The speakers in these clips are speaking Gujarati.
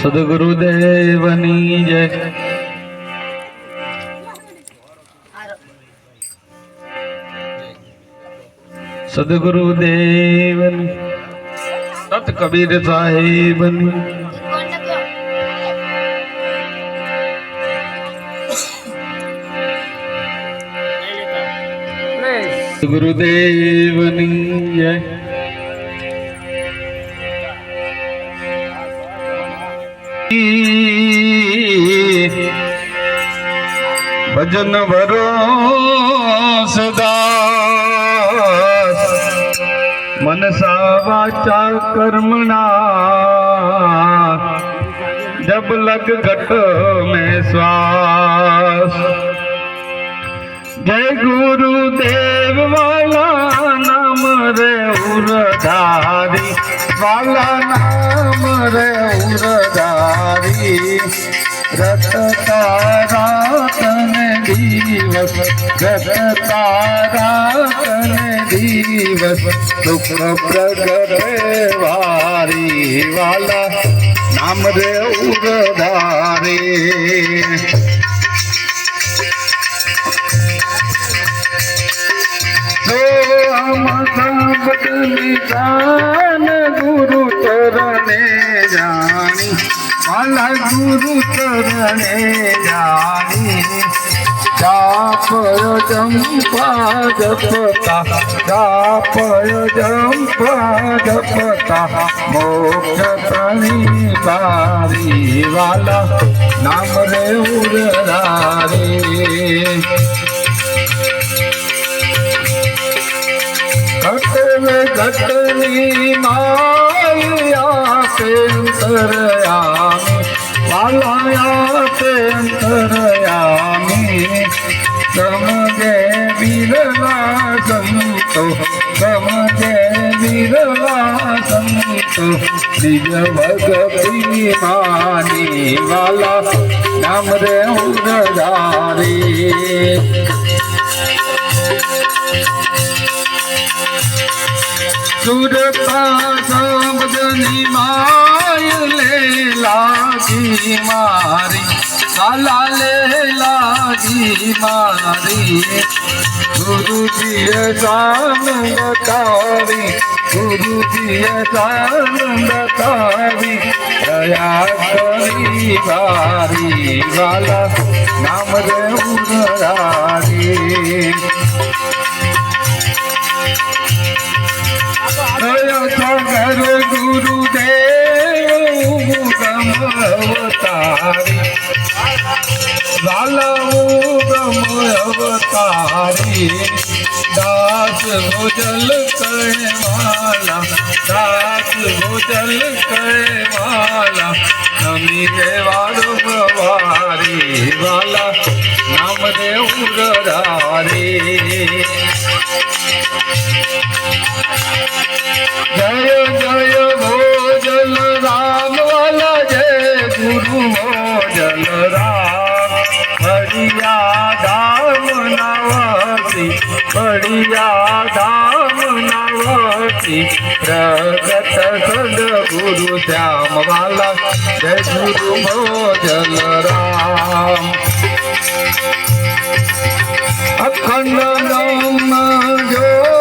સદગુરુદેવની જય સદગુરુદેવની સત કબીર સાહેબની ગુરુદેવની જય ભજન ભરો સદા મનસા વાચા કર્મણા જબ લગ ઘટ में શ્વાસ જય ગુરુદેવ રત તારા તને દિવસ રત તારા તને દિવસ દુઃખ પ્રગટે વારી વાલા નામ રે ઉરધારી જાન ગુરુ ચરણે જાણી માલા ગુરુ ચરણે જાણી જાપય જંપા જપતા જાપય જંપા જપતા મોક્ષ પ્રણી બારી વાલા નામ રે ઉરરારી ઘટને ઘટની માયા તે અંતરયામી સમજે વિરલા સંતો સમજે વિરલા સંતો નિજ ભગતી માની વાલા નામ રે ઉદારી સુરતા સમજની માય લે લાગી મારી કાલા લે લાગી મારી. ગુરુજીએ સાનંદ તારી, ગુરુજીએ સાનંદ તારી, દયા કરી તારી, વાલા નામ રે ઉરારી કયો ગુરુદેવ અવતારી. વાલા બ્રહ્મ અવતારી. દાસ ભોજલ કહે વાલા દાસ ભોજલ કહે વાલા નમી દેવાડો પ્રવારી વાલા નામ દેવ જય નવતી પ્રગટ સદ ગુરુ શ્યામ વાલા જય ગુરુ ભોજન રામ અખંડ નામ જ્યોત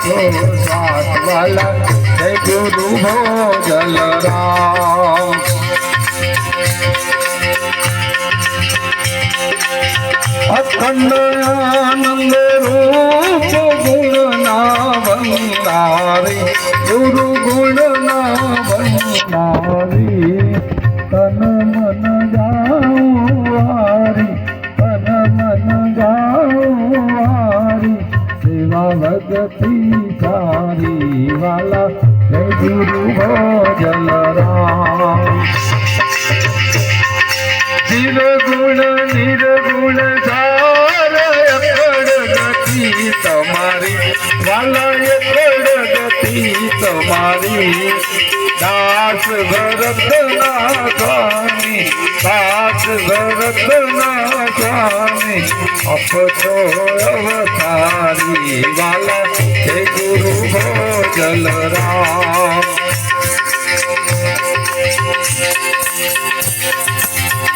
શ્વાસો શ્વાસ વાલા જય ગુરુ ભોજલ રામ અખંડ આનંદ રૂપ ગુણ ના બંધારી ગુરુ ગુણ તન મન ગાવારી તન ભગતી સારી વાલા જય ગુરુ ભજન રામ નિર્ગુણ નિર્ગુણ સાર તમારી દાસ ભરત ના સ્વામી દાસ ભરત ના સ્વામી અપતો અવતારી વાલા હે ગુરુ ભોજલ રામ.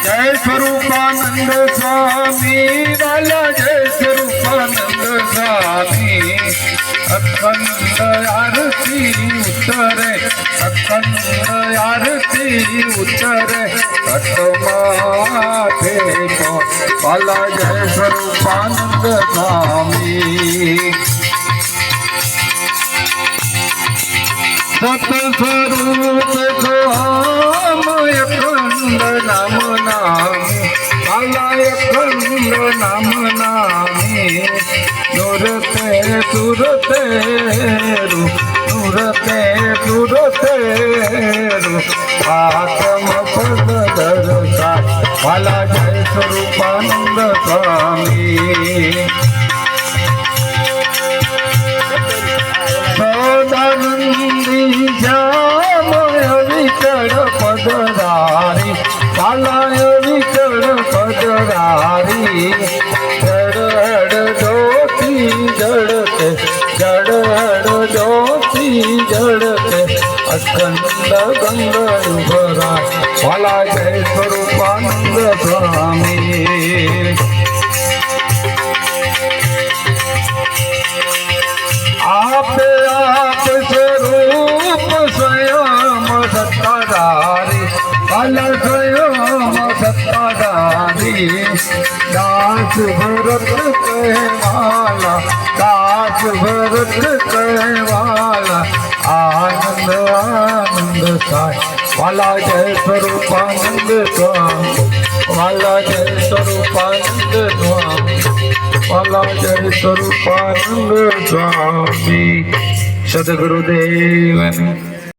જય સ્વરૂપાનંદ સ્વામી, વાલા જય સ્વરૂપાનંદ સ્વામી. અખંડ આરતી ઉતરે, અખંડ આરતી ઉતરે. અટમાથે વાલા જય સ્વરૂપાનંદ સ્વામી. સત સ્વરૂપ ધામ અખંડ નામ નામે, આલાય અખંડ નામ નામે. સુરતે સુરતે રુ આત્મ પદ દરસા વાલા જય સ્વરૂપાનંદ સ્વામી સદાનંદી શ્યામય અખંડ ગંગ ઉભરા વાલા જય સ્વરૂપાનંદ સ્વામી આપે આપ સ્વરૂપ સ્વયં સત્તાધારી કલ સ્વયં સત્તાધારી દાસ ભરત કહેવાલા દાસ ભરત કહેવાલા આનંદ થાય વાલા જય સ્વરૂપાનંદ સ્વામી વાલા જય સ્વરૂપાનંદ સ્વામી વાલા જય સ્વરૂપાનંદ સ્વામી સદગુરુદેવ